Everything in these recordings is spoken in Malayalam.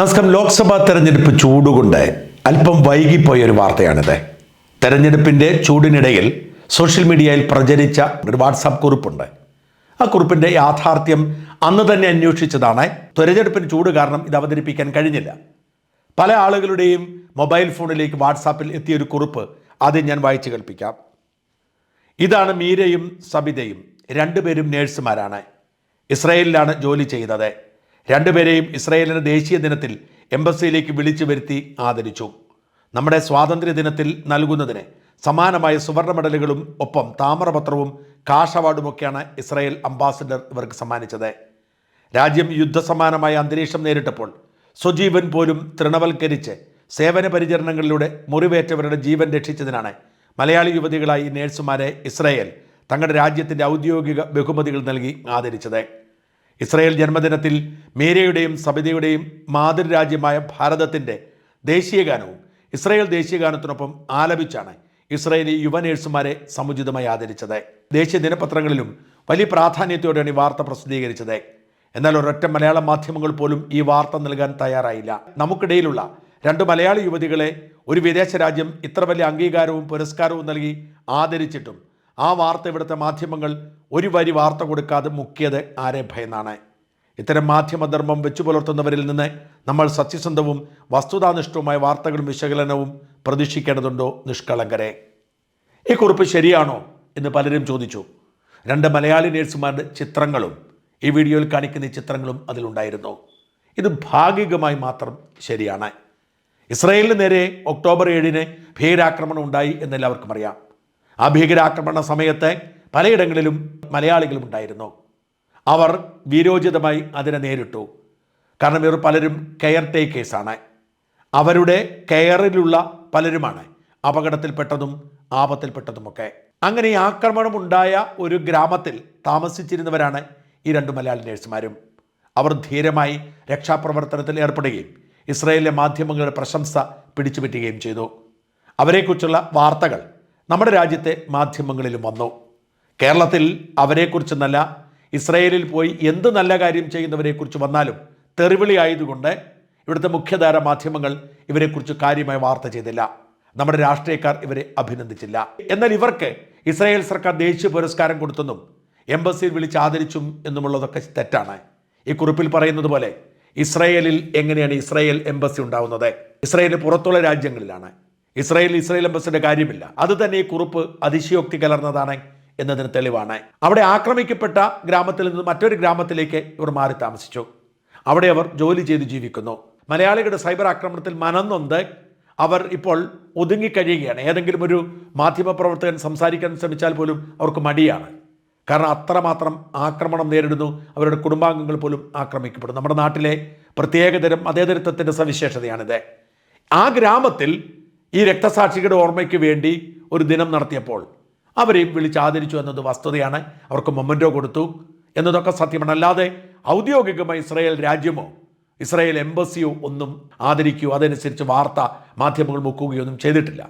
നമസ്കാരം. ലോക്സഭാ തെരഞ്ഞെടുപ്പ് ചൂടുകൊണ്ട് അല്പം വൈകിപ്പോയ ഒരു വാർത്തയാണിത്. തെരഞ്ഞെടുപ്പിന്റെ ചൂടിനിടയിൽ സോഷ്യൽ മീഡിയയിൽ പ്രചരിച്ച ഒരു വാട്സാപ്പ് കുറിപ്പുണ്ട്. ആ കുറിപ്പിന്റെ യാഥാർത്ഥ്യം അന്ന് തന്നെ അന്വേഷിച്ചതാണ്. തെരഞ്ഞെടുപ്പിന് ചൂട് കാരണം ഇത് അവതരിപ്പിക്കാൻ കഴിഞ്ഞില്ല. പല ആളുകളുടെയും മൊബൈൽ ഫോണിലേക്ക് വാട്സാപ്പിൽ എത്തിയൊരു കുറിപ്പ് ആദ്യം ഞാൻ വായിച്ചു കേൾപ്പിക്കാം. ഇതാണ് മീരയും സബിതയും. രണ്ടുപേരും നേഴ്സുമാരാണ്. ഇസ്രയേലിലാണ് ജോലി ചെയ്തത്. രണ്ടുപേരെയും ഇസ്രയേലിന്റെ ദേശീയ ദിനത്തിൽ എംബസിയിലേക്ക് വിളിച്ചു വരുത്തി ആദരിച്ചു. നമ്മുടെ സ്വാതന്ത്ര്യ ദിനത്തിൽ നൽകുന്നതിന് സമാനമായ സുവർണ മെഡലുകളും ഒപ്പം താമരപത്രവും കാഷ് അവാർഡുമൊക്കെയാണ് ഇസ്രായേൽ അംബാസിഡർ ഇവർക്ക് സമ്മാനിച്ചത്. രാജ്യം യുദ്ധസമാനമായ അന്തരീക്ഷം നേരിട്ടപ്പോൾ സ്വജീവൻ പോലും തൃണവൽക്കരിച്ച് സേവന പരിചരണങ്ങളിലൂടെ മുറിവേറ്റവരുടെ ജീവൻ രക്ഷിച്ചതിനാണ് മലയാളി യുവതികളായി നേഴ്സുമാരെ ഇസ്രായേൽ തങ്ങളുടെ രാജ്യത്തിന്റെ ഔദ്യോഗിക ബഹുമതികൾ നൽകി ആദരിച്ചത്. ഇസ്രായേൽ ജന്മദിനത്തിൽ മേരയുടെയും സബിതയുടെയും മാതൃരാജ്യമായ ഭാരതത്തിന്റെ ദേശീയഗാനവും ഇസ്രായേൽ ദേശീയഗാനത്തിനൊപ്പം ആലപിച്ചാണ് ഇസ്രായേലി യുവ നേഴ്സുമാരെ സമുചിതമായി ആദരിച്ചത്. ദേശീയ ദിനപത്രങ്ങളിലും വലിയ പ്രാധാന്യത്തോടെയാണ് ഈ വാർത്ത പ്രസിദ്ധീകരിച്ചത്. എന്നാൽ ഒരൊറ്റ മലയാള മാധ്യമങ്ങൾ പോലും ഈ വാർത്ത നൽകാൻ തയ്യാറായില്ല. നമുക്കിടയിലുള്ള രണ്ട് മലയാളി യുവതികളെ ഒരു വിദേശ രാജ്യം ഇത്ര വലിയ അംഗീകാരവും പുരസ്കാരവും നൽകി ആദരിച്ചിട്ടും ആ വാർത്ത ഇവിടുത്തെ മാധ്യമങ്ങൾ ഒരു വരി വാർത്ത കൊടുക്കാതെ മുക്കിയത് ആരെ ഭയന്നാണ്? ഇത്തരം മാധ്യമധർമ്മം വെച്ചു പുലർത്തുന്നവരിൽ നിന്ന് നമ്മൾ സത്യസന്ധവും വസ്തുതാനിഷ്ഠവുമായ വാർത്തകളും വിശകലനവും പ്രതീക്ഷിക്കേണ്ടതുണ്ടോ നിഷ്കളങ്കരെ? ഈ കുറിപ്പ് ശരിയാണോ എന്ന് പലരും ചോദിച്ചു. രണ്ട് മലയാളി നേഴ്സുമാരുടെ ചിത്രങ്ങളും ഈ വീഡിയോയിൽ കാണിക്കുന്ന ഈ ചിത്രങ്ങളും അതിലുണ്ടായിരുന്നു. ഇത് ഭാഗികമായി മാത്രം ശരിയാണ്. ഇസ്രയേലിന് നേരെ ഒക്ടോബർ ഏഴിന് ഭീകരാക്രമണം ഉണ്ടായി എന്നെല്ലാവർക്കും അറിയാം. ആ ഭീകരാക്രമണ സമയത്ത് പലയിടങ്ങളിലും മലയാളികളും ഉണ്ടായിരുന്നു. അവർ വീരോചിതമായി അതിനെ നേരിട്ടു. കാരണം ഇവർ പലരും കെയർ ടേക്കേഴ്സാണ് അവരുടെ കെയറിലുള്ള പലരുമാണ് അപകടത്തിൽപ്പെട്ടതും ആപത്തിൽപ്പെട്ടതുമൊക്കെ. അങ്ങനെ ഈ ആക്രമണം ഉണ്ടായ ഒരു ഗ്രാമത്തിൽ താമസിച്ചിരുന്നവരാണ് ഈ രണ്ട് മലയാളി നേഴ്സുമാരും. അവർ ധീരമായി രക്ഷാപ്രവർത്തനത്തിൽ ഏർപ്പെടുകയും ഇസ്രായേലിലെ മാധ്യമങ്ങളുടെ പ്രശംസ പിടിച്ചുപറ്റുകയും ചെയ്തു. അവരെക്കുറിച്ചുള്ള വാർത്തകൾ നമ്മുടെ രാജ്യത്തെ മാധ്യമങ്ങളിലും വന്നു. കേരളത്തിൽ അവരെക്കുറിച്ച് നല്ല ഇസ്രയേലിൽ പോയി എന്ത് നല്ല കാര്യം ചെയ്യുന്നവരെക്കുറിച്ച് വന്നാലും തെറിവിളി ആയതുകൊണ്ട് ഇവിടുത്തെ മുഖ്യധാര മാധ്യമങ്ങൾ ഇവരെക്കുറിച്ച് കാര്യമായി വാർത്ത ചെയ്തില്ല. നമ്മുടെ രാഷ്ട്രീയക്കാർ ഇവരെ അഭിനന്ദിച്ചില്ല. എന്നാൽ ഇവർക്ക് ഇസ്രായേൽ സർക്കാർ ദേശീയ പുരസ്കാരം കൊടുത്തെന്നും എംബസിയിൽ വിളിച്ച് ആദരിച്ചും എന്നുമുള്ളതൊക്കെ തെറ്റാണ്. ഈ കുറിപ്പിൽ പറയുന്നത് പോലെ ഇസ്രയേലിൽ എങ്ങനെയാണ് ഇസ്രായേൽ എംബസി ഉണ്ടാവുന്നത്? ഇസ്രയേലിന് പുറത്തുള്ള രാജ്യങ്ങളിലാണ്. ഇസ്രായേൽ ഇസ്രായേൽ എംബസിയുടെ കാര്യമില്ല. അത് തന്നെ ഈ കുറിപ്പ് അതിശയോക്തി കലർന്നതാണ്. എന്നതിന് തെളിവാണ്. അവിടെ ആക്രമിക്കപ്പെട്ട ഗ്രാമത്തിൽ നിന്ന് മറ്റൊരു ഗ്രാമത്തിലേക്ക് ഇവർ മാറി താമസിച്ചു. അവിടെ അവർ ജോലി ചെയ്ത് ജീവിക്കുന്നു. മലയാളികളുടെ സൈബർ ആക്രമണത്തിൽ മനന്നൊന്ന് അവർ ഇപ്പോൾ ഒതുങ്ങിക്കഴിയുകയാണ് ഏതെങ്കിലും ഒരു മാധ്യമപ്രവർത്തകൻ സംസാരിക്കാൻ ശ്രമിച്ചാൽ പോലും അവർക്ക് മടിയാണ്. കാരണം അത്രമാത്രം ആക്രമണം നേരിടുന്നു അവരുടെ കുടുംബാംഗങ്ങൾ പോലും ആക്രമിക്കപ്പെടും നമ്മുടെ നാട്ടിലെ പ്രത്യേകതരം അതേതരത്വത്തിന്റെ സവിശേഷതയാണിത്. ആ ഗ്രാമത്തിൽ ഈ രക്തസാക്ഷികളുടെ ഓർമ്മയ്ക്ക് വേണ്ടി ഒരു ദിനം നടത്തിയപ്പോൾ അവരെയും വിളിച്ച് ആദരിച്ചു എന്നത് വസ്തുതയാണ്. അവർക്ക് മൊമെന്റോ കൊടുത്തു. എന്നതൊക്കെ സത്യമാണ് അല്ലാതെ ഔദ്യോഗികമായി ഇസ്രായേൽ രാജ്യമോ ഇസ്രായേൽ എംബസിയോ ഒന്നും ആദരിക്കുകയോ അതനുസരിച്ച് വാർത്ത മാധ്യമങ്ങൾ മുക്കുകയോ ഒന്നും ചെയ്തിട്ടില്ല.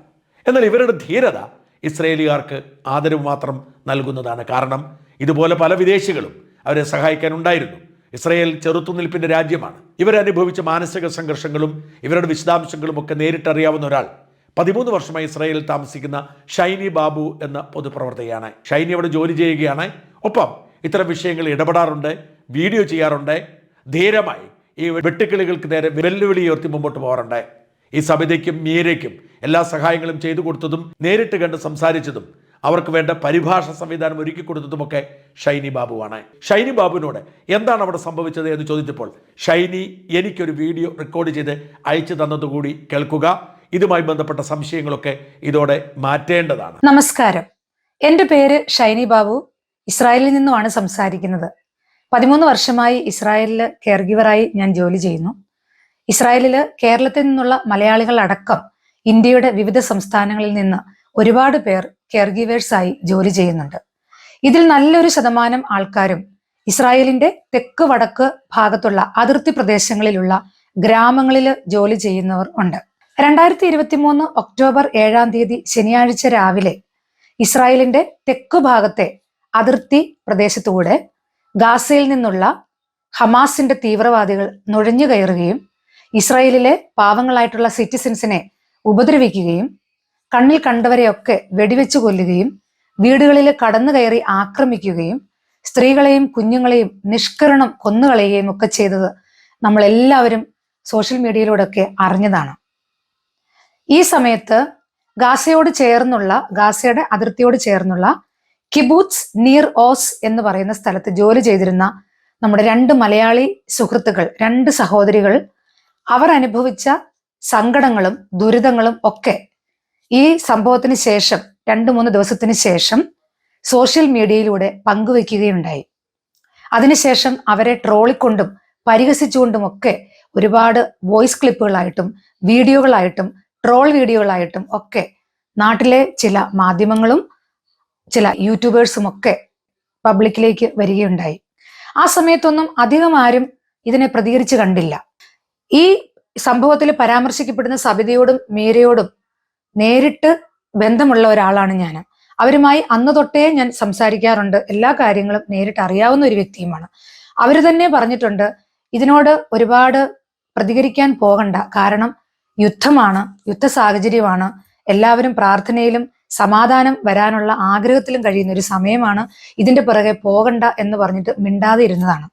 എന്നാൽ ഇവരുടെ ധീരത ഇസ്രയേലുകാർക്ക് ആദരവ് മാത്രം നൽകുന്നതാണ് കാരണം. ഇതുപോലെ പല വിദേശികളും അവരെ സഹായിക്കാനുണ്ടായിരുന്നു. ഇസ്രയേൽ ചെറുത്തുനിൽപ്പിന്റെ രാജ്യമാണ്. ഇവരനുഭവിച്ച മാനസിക സംഘർഷങ്ങളും ഇവരുടെ വിശദാംശങ്ങളും ഒക്കെ നേരിട്ടറിയാവുന്ന ഒരാൾ പതിമൂന്ന് വർഷമായി ഇസ്രായേലിൽ താമസിക്കുന്ന ഷൈനി ബാബു എന്ന പൊതുപ്രവർത്തകയാണ്. ഷൈനി അവിടെ ജോലി ചെയ്യുകയാണ്. ഒപ്പം ഇത്തരം വിഷയങ്ങൾ ഇടപെടാറുണ്ട് വീഡിയോ ചെയ്യാറുണ്ട്. ധീരമായി ഈ വെട്ടുക്കിളികൾക്ക് നേരെ വെല്ലുവിളി ഉയർത്തി മുമ്പോട്ട് പോകാറുണ്ട്. ഈ സബിതയ്ക്കും മീരയ്ക്കും എല്ലാ സഹായങ്ങളും ചെയ്തു കൊടുത്തതും നേരിട്ട് കണ്ട് സംസാരിച്ചതും അവർക്ക് വേണ്ട പരിഭാഷ സംവിധാനം ഒരുക്കി കൊടുത്തതുമൊക്കെ ഷൈനി ബാബുവാണ്. ഷൈനി ബാബുവിനോട് എന്താണ് അവിടെ സംഭവിച്ചത് എന്ന് ചോദിച്ചപ്പോൾ ഷൈനി എനിക്കൊരു വീഡിയോ റെക്കോർഡ് ചെയ്ത് അയച്ചു തന്നതുകൂടി കേൾക്കുക. ഇതുമായി ബന്ധപ്പെട്ട സംശയങ്ങളൊക്കെ ഇതോടെ മാറ്റേണ്ടതാണ്. നമസ്കാരം. എന്റെ പേര് ഷൈനി ബാബു. ഇസ്രായേലിൽ നിന്നുമാണ് സംസാരിക്കുന്നത്. പതിമൂന്ന് വർഷമായി ഇസ്രായേലിൽ കെയർഗിവറായി ഞാൻ ജോലി ചെയ്യുന്നു. ഇസ്രായേലിൽ കേരളത്തിൽ നിന്നുള്ള മലയാളികൾ അടക്കം ഇന്ത്യയുടെ വിവിധ സംസ്ഥാനങ്ങളിൽ നിന്ന് ഒരുപാട് പേർ കെയർ ഗിവേഴ്സായി ജോലി ചെയ്യുന്നുണ്ട്. ഇതിൽ നല്ലൊരു ശതമാനം ആൾക്കാരും ഇസ്രായേലിന്റെ തെക്ക് വടക്ക് ഭാഗത്തുള്ള അതിർത്തി പ്രദേശങ്ങളിലുള്ള ഗ്രാമങ്ങളിൽ ജോലി ചെയ്യുന്നവർ ഉണ്ട്. രണ്ടായിരത്തി ഇരുപത്തി മൂന്ന് ഒക്ടോബർ ഏഴാം തീയതി ശനിയാഴ്ച രാവിലെ ഇസ്രായേലിന്റെ തെക്കു ഭാഗത്തെ അതിർത്തി പ്രദേശത്തൂടെ ഗാസയിൽ നിന്നുള്ള ഹമാസിന്റെ തീവ്രവാദികൾ നുഴഞ്ഞു കയറുകയും ഇസ്രായേലിലെ പാവങ്ങളായിട്ടുള്ള സിറ്റിസൻസിനെ ഉപദ്രവിക്കുകയും കണ്ണിൽ കണ്ടവരെയൊക്കെ വെടിവെച്ചു കൊല്ലുകയും വീടുകളിൽ കടന്നു കയറി ആക്രമിക്കുകയും സ്ത്രീകളെയും കുഞ്ഞുങ്ങളെയും നിഷ്കരണം കൊന്നുകളയുകയും ഒക്കെ ചെയ്തത് നമ്മളെല്ലാവരും സോഷ്യൽ മീഡിയയിലൂടെയൊക്കെ അറിഞ്ഞതാണ്. ഈ സമയത്ത് ഗാസയോട് ചേർന്നുള്ള ഗാസയുടെ അതിർത്തിയോട് ചേർന്നുള്ള കിബൂത്സ് നീർ ഓസ് എന്ന് പറയുന്ന സ്ഥലത്ത് ജോലി ചെയ്തിരുന്ന നമ്മുടെ രണ്ട് മലയാളി സുഹൃത്തുക്കൾ രണ്ട് സഹോദരികൾ അവർ അനുഭവിച്ച സങ്കടങ്ങളും ദുരിതങ്ങളും ഒക്കെ ഈ സംഭവത്തിന് ശേഷം രണ്ട് മൂന്ന് ദിവസത്തിന് ശേഷം സോഷ്യൽ മീഡിയയിലൂടെ പങ്കുവെക്കുകയുണ്ടായി. അതിനുശേഷം അവരെ ട്രോളിക്കൊണ്ടും പരിഹസിച്ചുകൊണ്ടും ഒക്കെ ഒരുപാട് വോയിസ് ക്ലിപ്പുകളായിട്ടും വീഡിയോകളായിട്ടും ട്രോൾ വീഡിയോകളായിട്ടും ഒക്കെ നാട്ടിലെ ചില മാധ്യമങ്ങളും ചില യൂട്യൂബേഴ്സും ഒക്കെ പബ്ലിക്കിലേക്ക് വരികയുണ്ടായി. ആ സമയത്തൊന്നും അധികം ആരും ഇതിനെ പ്രതികരിച്ച് കണ്ടില്ല. ഈ സംഭവത്തിൽ പരാമർശിക്കപ്പെടുന്ന സബിതയോടും മീരയോടും നേരിട്ട് ബന്ധമുള്ള ഒരാളാണ് ഞാൻ. അവരുമായി അന്ന് തൊട്ടേ ഞാൻ സംസാരിക്കാറുണ്ട്. എല്ലാ കാര്യങ്ങളും നേരിട്ട് അറിയാവുന്ന ഒരു വ്യക്തിയുമാണ്. അവർ തന്നെ പറഞ്ഞിട്ടുണ്ട് ഇതിനോട് ഒരുപാട് പ്രതികരിക്കാൻ പോകണ്ട. കാരണം യുദ്ധമാണ് യുദ്ധ സാഹചര്യമാണ് എല്ലാവരും പ്രാർത്ഥനയിലും സമാധാനം വരാനുള്ള ആഗ്രഹത്തിലും കഴിയുന്ന ഒരു സമയമാണ് ഇതിന്റെ പിറകെ പോകണ്ട എന്ന് പറഞ്ഞിട്ട് മിണ്ടാതെ ഇരുന്നതാണ്.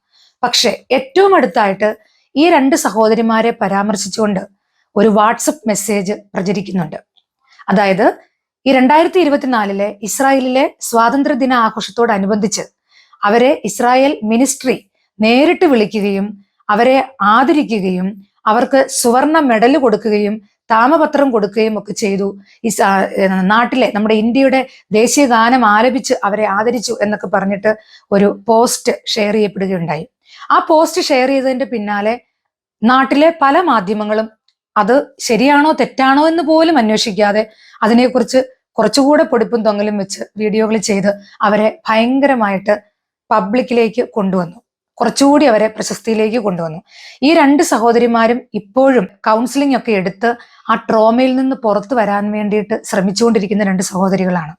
പക്ഷെ ഏറ്റവും അടുത്തായിട്ട് ഈ രണ്ട് സഹോദരിമാരെ പരാമർശിച്ചുകൊണ്ട് ഒരു വാട്സപ്പ് മെസ്സേജ് പ്രചരിക്കുന്നുണ്ട്. അതായത് ഈ രണ്ടായിരത്തി ഇരുപത്തിനാലിലെ ഇസ്രായേലിലെ സ്വാതന്ത്ര്യ ദിന ആഘോഷത്തോടനുബന്ധിച്ച് അവരെ ഇസ്രായേൽ മിനിസ്ട്രി നേരിട്ട് വിളിക്കുകയും അവരെ ആദരിക്കുകയും അവർക്ക് സുവർണ മെഡൽ കൊടുക്കുകയും താമപത്രം കൊടുക്കുകയും ഒക്കെ ചെയ്തു. ഈ നാട്ടിലെ നമ്മുടെ ഇന്ത്യയുടെ ദേശീയ ഗാനം ആലപിച്ച് അവരെ ആദരിച്ചു എന്നൊക്കെ പറഞ്ഞിട്ട് ഒരു പോസ്റ്റ് ഷെയർ ചെയ്യപ്പെടുകയുണ്ടായി. ആ പോസ്റ്റ് ഷെയർ ചെയ്തതിന്റെ പിന്നാലെ നാട്ടിലെ പല മാധ്യമങ്ങളും അത് ശരിയാണോ തെറ്റാണോ എന്ന് പോലും അന്വേഷിക്കാതെ അതിനെക്കുറിച്ച് കുറച്ചുകൂടെ പൊടിപ്പും തൊങ്ങലും വെച്ച് വീഡിയോകൾ ചെയ്ത് അവരെ ഭയങ്കരമായിട്ട് പബ്ലിക്കിലേക്ക് കൊണ്ടുവന്നു. കുറച്ചുകൂടി അവരെ പ്രശസ്തിയിലേക്ക് കൊണ്ടുവന്നു. ഈ രണ്ട് സഹോദരിമാരും ഇപ്പോഴും കൗൺസിലിംഗ് ഒക്കെ എടുത്ത് ആ ട്രോമയിൽ നിന്ന് പുറത്തു വരാൻ വേണ്ടിയിട്ട് ശ്രമിച്ചുകൊണ്ടിരിക്കുന്ന രണ്ട് സഹോദരികളാണ്.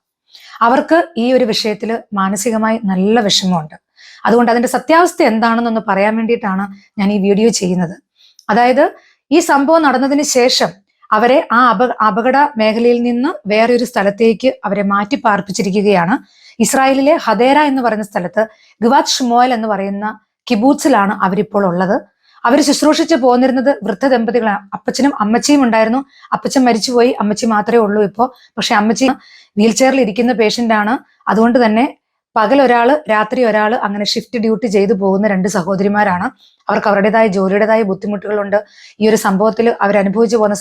അവർക്ക് ഈ ഒരു വിഷയത്തിൽ മാനസികമായി നല്ല വിഷമമുണ്ട്. അതുകൊണ്ട് അതിന്റെ സത്യാവസ്ഥ എന്താണെന്നൊന്ന് പറയാൻ വേണ്ടിയിട്ടാണ് ഞാൻ ഈ വീഡിയോ ചെയ്യുന്നത്. അതായത് ഈ സംഭവം നടന്നതിന് ശേഷം അവരെ ആ അപ അപകട മേഖലയിൽ നിന്ന് വേറൊരു സ്ഥലത്തേക്ക് അവരെ മാറ്റി പാർപ്പിച്ചിരിക്കുകയാണ്. ഇസ്രായേലിലെ ഹദേര എന്ന് പറയുന്ന സ്ഥലത്ത് ഗുവാത് ഷ്മോയൽ എന്ന് പറയുന്ന കിബൂത്സിലാണ് അവരിപ്പോൾ ഉള്ളത്. അവർ ശുശ്രൂഷിച്ച് പോന്നിരുന്നത് വൃദ്ധ ദമ്പതികളാണ് അപ്പച്ചനും അമ്മച്ചിയും ഉണ്ടായിരുന്നു. അപ്പച്ചൻ മരിച്ചുപോയി. അമ്മച്ചി മാത്രമേ ഉള്ളൂ ഇപ്പോൾ പക്ഷെ അമ്മച്ചി വീൽ ചെയറിൽ ഇരിക്കുന്ന പേഷ്യന്റ് ആണ്. അതുകൊണ്ട് തന്നെ പകൽ ഒരാൾ രാത്രി ഒരാൾ അങ്ങനെ ഷിഫ്റ്റ് ഡ്യൂട്ടി ചെയ്തു പോകുന്ന രണ്ട് സഹോദരിമാരാണ്. അവർക്ക് അവരുടേതായ ജോലിയുടേതായ ബുദ്ധിമുട്ടുകളുണ്ട്. ഈ ഒരു സംഭവത്തിൽ അവർ അനുഭവിച്ചു പോകുന്ന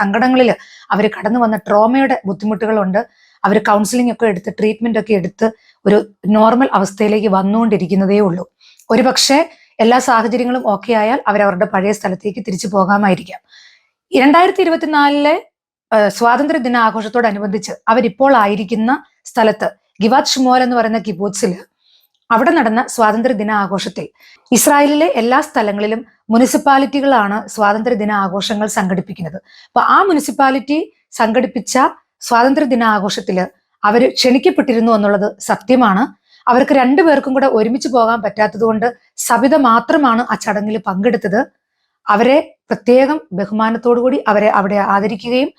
സങ്കടങ്ങളിൽ അവർ കടന്നു വന്ന ട്രോമയുടെ ബുദ്ധിമുട്ടുകളുണ്ട്. അവർ കൗൺസിലിംഗ് ഒക്കെ എടുത്ത് ട്രീറ്റ്മെന്റ് ഒക്കെ എടുത്ത് ഒരു നോർമൽ അവസ്ഥയിലേക്ക് വന്നുകൊണ്ടിരിക്കുന്നതേ ഉള്ളൂ. ഒരുപക്ഷെ എല്ലാ സാഹചര്യങ്ങളും ഓക്കെ ആയാൽ അവരവരുടെ പഴയ സ്ഥലത്തേക്ക് തിരിച്ചു പോകാമായിരിക്കാം. രണ്ടായിരത്തി ഇരുപത്തിനാലിലെ സ്വാതന്ത്ര്യ ദിന ആഘോഷത്തോടനുബന്ധിച്ച് അവരിപ്പോൾ ആയിരിക്കുന്ന സ്ഥലത്ത് ഗിവാത് ഷുമോൽ എന്ന് പറയുന്ന കിബൂത്സിൽ അവിടെ നടന്ന സ്വാതന്ത്ര്യ ദിന ആഘോഷത്തിൽ ഇസ്രായേലിലെ എല്ലാ സ്ഥലങ്ങളിലും മുനിസിപ്പാലിറ്റികളാണ് സ്വാതന്ത്ര്യ ദിന ആഘോഷങ്ങൾ സംഘടിപ്പിക്കുന്നത്. അപ്പൊ ആ മുനിസിപ്പാലിറ്റി സംഘടിപ്പിച്ച സ്വാതന്ത്ര്യ ദിന ആഘോഷത്തിൽ അവർ ക്ഷണിക്കപ്പെട്ടിരുന്നു എന്നുള്ളത് സത്യമാണ്. അവർക്ക് രണ്ടുപേർക്കും കൂടെ ഒരുമിച്ച് പോകാൻ പറ്റാത്തത് കൊണ്ട് സബിത മാത്രമാണ് ആ ചടങ്ങിൽ പങ്കെടുത്തത്. അവരെ പ്രത്യേകം ബഹുമാനത്തോടുകൂടി അവരെ അവിടെ ആദരിക്കുകയും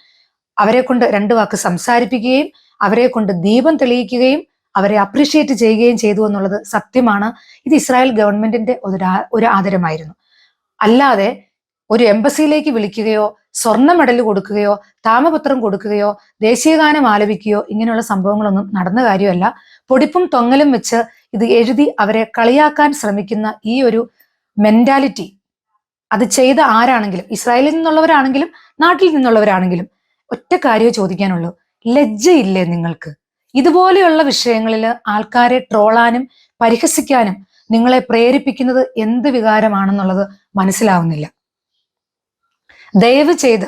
അവരെ കൊണ്ട് രണ്ടു വാക്ക് സംസാരിപ്പിക്കുകയും അവരെ കൊണ്ട് ദീപം തെളിയിക്കുകയും അവരെ അപ്രീഷിയേറ്റ് ചെയ്യുകയും ചെയ്തു എന്നുള്ളത് സത്യമാണ്. ഇത് ഇസ്രായേൽ ഗവൺമെന്റിന്റെ ഒരു ഒരു ആദരമായിരുന്നു. അല്ലാതെ ഒരു എംബസിയിലേക്ക് വിളിക്കുകയോ സ്വർണ മെഡൽ കൊടുക്കുകയോ താമപത്രം കൊടുക്കുകയോ ദേശീയഗാനം ആലപിക്കുകയോ ഇങ്ങനെയുള്ള സംഭവങ്ങളൊന്നും നടന്ന കാര്യമല്ല. പൊടിപ്പും തൊങ്ങലും വെച്ച് ഇത് എഴുതി അവരെ കളിയാക്കാൻ ശ്രമിക്കുന്ന ഈ ഒരു മെന്റാലിറ്റി അത് ചെയ്ത ആരാണെങ്കിലും ഇസ്രായേലിൽ നിന്നുള്ളവരാണെങ്കിലും നാട്ടിൽ നിന്നുള്ളവരാണെങ്കിലും ഒറ്റ കാര്യമേ ചോദിക്കാനുള്ളൂ. ലജ്ജയില്ലേ നിങ്ങൾക്ക്? ഇതുപോലെയുള്ള വിഷയങ്ങളിൽ ആൾക്കാരെ ട്രോളാനും പരിഹസിക്കാനും നിങ്ങളെ പ്രേരിപ്പിക്കുന്നത് എന്ത് വികാരമാണെന്നുള്ളത് മനസ്സിലാവുന്നില്ല. ദയവ് ചെയ്ത്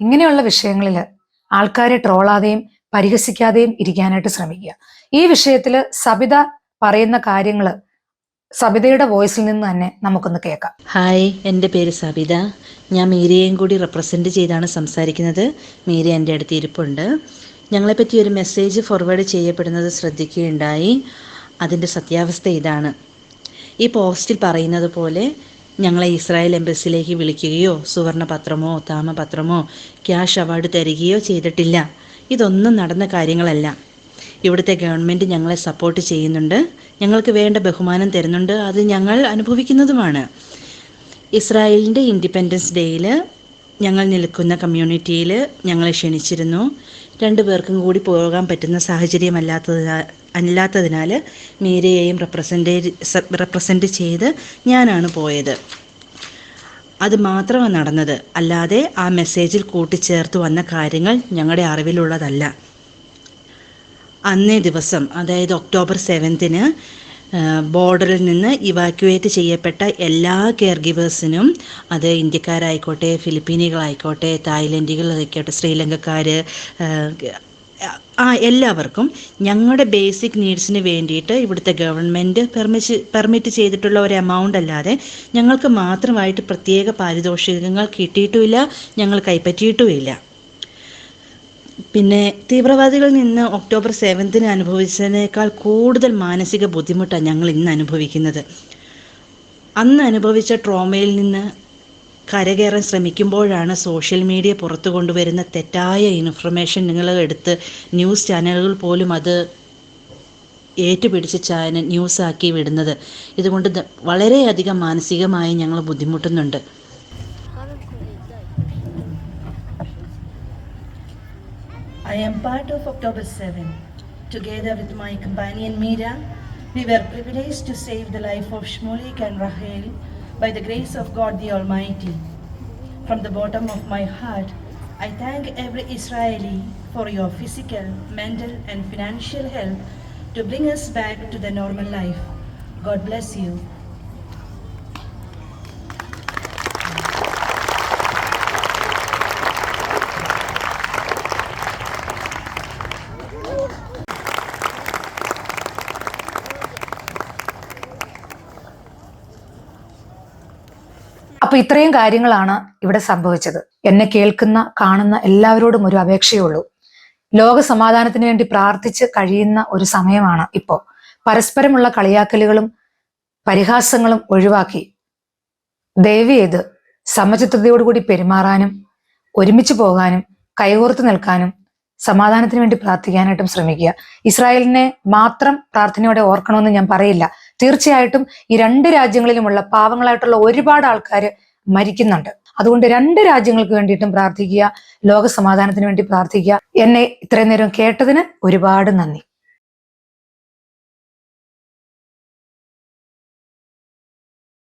ഇങ്ങനെയുള്ള വിഷയങ്ങളിൽ ആൾക്കാരെ ട്രോളാതെയും പരിഹസിക്കാതെയും ഇരിക്കാനായിട്ട് ശ്രമിക്കുക. ഈ വിഷയത്തിൽ സബിത പറയുന്ന കാര്യങ്ങൾ സബിതയുടെ വോയിസിൽ നിന്ന് തന്നെ നമുക്കൊന്ന് കേൾക്കാം. ഹായ് എന്റെ പേര് സബിത. ഞാൻ മീരയെയും കൂടി റെപ്രസെന്റ് ചെയ്താണ് സംസാരിക്കുന്നത്. മീര എന്റെ അടുത്ത് ഇരിപ്പുണ്ട്. ഞങ്ങളെപ്പറ്റി ഒരു മെസ്സേജ് ഫോർവേഡ് ചെയ്യപ്പെടുന്നത് ശ്രദ്ധിക്കുകയുണ്ടായി. അതിന്റെ സത്യാവസ്ഥ ഇതാണ്. ഈ പോസ്റ്റിൽ പറയുന്നത് പോലെ ഞങ്ങളെ ഇസ്രായേൽ എംബസിയിലേക്ക് വിളിക്കുകയോ സുവർണപത്രമോ താമപത്രമോ ക്യാഷ് അവാർഡ് തരികയോ ചെയ്തിട്ടില്ല. ഇതൊന്നും നടന്ന കാര്യങ്ങളല്ല. ഇവിടുത്തെ ഗവൺമെന്റ് ഞങ്ങളെ സപ്പോർട്ട് ചെയ്യുന്നുണ്ട്. ഞങ്ങൾക്ക് വേണ്ട ബഹുമാനം തരുന്നുണ്ട്. അത് ഞങ്ങൾ അനുഭവിക്കുന്നതുമാണ്. ഇസ്രായേലിന്റെ ഇൻഡിപെൻഡൻസ് ഡേയിൽ ഞങ്ങൾ നിൽക്കുന്ന കമ്മ്യൂണിറ്റിയിൽ ഞങ്ങളെ ക്ഷണിച്ചിരുന്നു. രണ്ടു പേർക്കും കൂടി പോകാൻ പറ്റുന്ന സാഹചര്യമല്ലാത്തതിനാൽ അല്ലാത്തതിനാൽ മീരയെയും റെപ്രസെന്റേ റെപ്രസെന്റ് ചെയ്ത് ഞാനാണ് പോയത്. അത് മാത്രമാണ് നടന്നത്. അല്ലാതെ ആ മെസ്സേജിൽ കൂട്ടിച്ചേർത്ത് വന്ന കാര്യങ്ങൾ ഞങ്ങളുടെ അറിവിലുള്ളതല്ല. അന്നേ ദിവസം അതായത് ഒക്ടോബർ സെവൻത്തിന് ബോർഡറിൽ നിന്ന് ഇവാക്യുവേറ്റ് ചെയ്യപ്പെട്ട എല്ലാ കെയർ ഗിവേഴ്സിനും അത് ഇന്ത്യക്കാരായിക്കോട്ടെ ഫിലിപ്പീനികളായിക്കോട്ടെ തായ്ലൻഡികളായിക്കോട്ടെ ശ്രീലങ്കക്കാർ ആ എല്ലാവർക്കും ഞങ്ങളുടെ ബേസിക് നീഡ്സിന് വേണ്ടിയിട്ട് ഇവിടുത്തെ ഗവൺമെന്റ് പെർമിറ്റ് പെർമിറ്റ് ചെയ്തിട്ടുള്ള ഒരു എമൗണ്ട് അല്ലാതെ ഞങ്ങൾക്ക് മാത്രമായിട്ട് പ്രത്യേക പാരിതോഷികങ്ങൾ കിട്ടിയിട്ടുമില്ല ഞങ്ങൾ കൈപ്പറ്റിയിട്ടുമില്ല. പിന്നെ തീവ്രവാദികളിൽ നിന്ന് ഒക്ടോബർ സെവൻത്തിന് അനുഭവിച്ചതിനേക്കാൾ കൂടുതൽ മാനസിക ബുദ്ധിമുട്ടാണ് ഞങ്ങൾ ഇന്ന് അനുഭവിക്കുന്നത്. അന്ന് അനുഭവിച്ച ട്രോമയിൽ നിന്ന് കരകയറാൻ ശ്രമിക്കുമ്പോഴാണ് സോഷ്യൽ മീഡിയ പുറത്തു കൊണ്ടുവരുന്ന തെറ്റായ ഇൻഫർമേഷൻ നിങ്ങൾ എടുത്ത് ന്യൂസ് ചാനലുകൾ പോലും അത് ഏറ്റുപിടിച്ച് ചാനൽ ന്യൂസാക്കി വിടുന്നത് ഇതുകൊണ്ട് വളരെയധികം മാനസികമായി ഞങ്ങൾ ബുദ്ധിമുട്ടുന്നുണ്ട് I am part of October 7. Together with my companion Mira, we were privileged to save the life of Shmulik and Rahel by the grace of God the Almighty. From the bottom of my heart, I thank every Israeli for your physical, mental, and financial help to bring us back to the normal life. God bless you. അപ്പൊ ഇത്രയും കാര്യങ്ങളാണ് ഇവിടെ സംഭവിച്ചത്. എന്നെ കേൾക്കുന്ന കാണുന്ന എല്ലാവരോടും ഒരു അപേക്ഷയുള്ളൂ ലോക സമാധാനത്തിന് വേണ്ടി പ്രാർത്ഥിച്ച് കഴിയുന്ന ഒരു സമയമാണ് ഇപ്പോ. പരസ്പരമുള്ള കളിയാക്കലുകളും പരിഹാസങ്ങളും ഒഴിവാക്കി ദയവ് ചെയ്ത് സമചിത്തതയോടുകൂടി പെരുമാറാനും ഒരുമിച്ച് പോകാനും കൈകോർത്ത് നിൽക്കാനും സമാധാനത്തിന് വേണ്ടി പ്രാർത്ഥിക്കാനായിട്ടും ശ്രമിക്കുക. ഇസ്രായേലിനെ മാത്രം പ്രാർത്ഥനയോടെ ഓർക്കണമെന്ന് ഞാൻ പറയില്ല. തീർച്ചയായിട്ടും ഈ രണ്ട് രാജ്യങ്ങളിലുമുള്ള പാവങ്ങളായിട്ടുള്ള ഒരുപാട് ആൾക്കാർ മരിക്കുന്നുണ്ട്. അതുകൊണ്ട് രണ്ട് രാജ്യങ്ങൾക്ക് വേണ്ടിയിട്ടും പ്രാർത്ഥിക്കുക ലോക സമാധാനത്തിന് വേണ്ടി പ്രാർത്ഥിക്കുക. എന്നെ ഇത്രയും നേരം കേട്ടതിന് ഒരുപാട് നന്ദി.